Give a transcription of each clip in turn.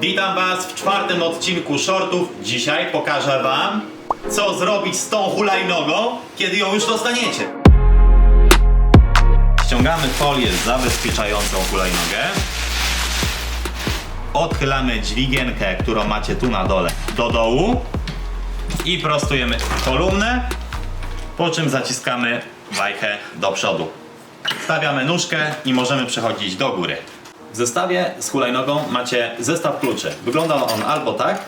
Witam Was w czwartym odcinku shortów. Dzisiaj pokażę Wam, co zrobić z tą hulajnogą, kiedy ją już dostaniecie. Ściągamy folię zabezpieczającą hulajnogę. Odchylamy dźwigienkę, którą macie tu na dole, do dołu. I prostujemy kolumnę, po czym zaciskamy wajchę do przodu. Stawiamy nóżkę i możemy przechodzić do góry. W zestawie z hulajnogą macie zestaw kluczy. Wygląda on albo tak,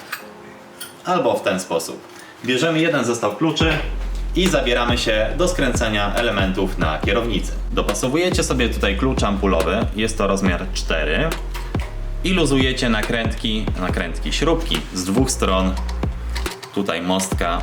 albo w ten sposób. Bierzemy jeden zestaw kluczy i zabieramy się do skręcenia elementów na kierownicy. Dopasowujecie sobie tutaj klucz ampulowy, jest to rozmiar 4 i luzujecie nakrętki, nakrętki, śrubki z dwóch stron tutaj mostka,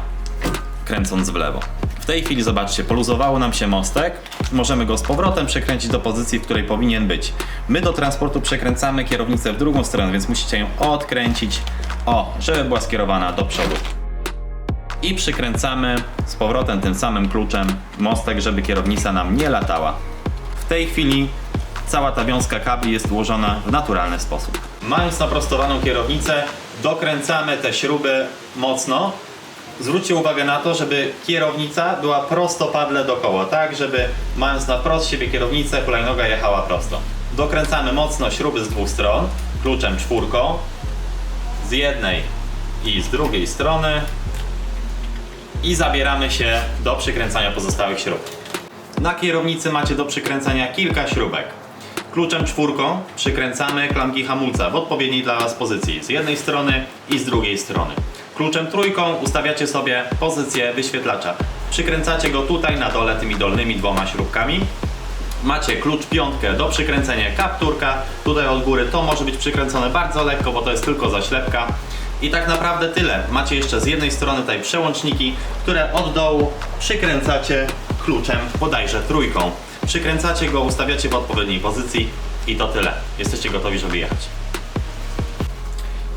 kręcąc w lewo. W tej chwili zobaczcie, poluzowało nam się mostek. Możemy go z powrotem przekręcić do pozycji, w której powinien być. My do transportu przekręcamy kierownicę w drugą stronę, więc musicie ją odkręcić, o, żeby była skierowana do przodu. I przykręcamy z powrotem tym samym kluczem mostek, żeby kierownica nam nie latała. W tej chwili cała ta wiązka kabli jest ułożona w naturalny sposób. Mając naprostowaną kierownicę, dokręcamy te śruby mocno. Zwróćcie uwagę na to, żeby kierownica była prostopadle do koła, tak żeby mając na wprost siebie kierownicę, hulajnoga jechała prosto. Dokręcamy mocno śruby z dwóch stron, kluczem czwórką, z jednej i z drugiej strony i zabieramy się do przykręcania pozostałych śrub. Na kierownicy macie do przykręcania kilka śrubek. Kluczem czwórką przykręcamy klamki hamulca w odpowiedniej dla Was pozycji z jednej strony i z drugiej strony. Kluczem trójką ustawiacie sobie pozycję wyświetlacza. Przykręcacie go tutaj na dole tymi dolnymi dwoma śrubkami. Macie klucz piątkę do przykręcenia kapturka. Tutaj od góry to może być przykręcone bardzo lekko, bo to jest tylko zaślepka. I tak naprawdę tyle. Macie jeszcze z jednej strony tutaj przełączniki, które od dołu przykręcacie kluczem bodajże trójką. Przykręcacie go, ustawiacie w odpowiedniej pozycji i to tyle. Jesteście gotowi, żeby jechać.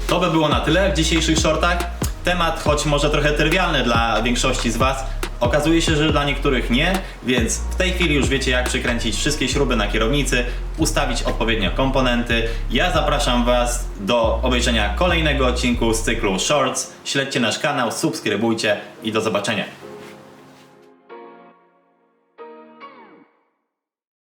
To by było na tyle w dzisiejszych shortach. Temat, choć może trochę trywialny dla większości z Was, okazuje się, że dla niektórych nie, więc w tej chwili już wiecie, jak przykręcić wszystkie śruby na kierownicy, ustawić odpowiednio komponenty. Ja zapraszam Was do obejrzenia kolejnego odcinku z cyklu Shorts. Śledźcie nasz kanał, subskrybujcie i do zobaczenia.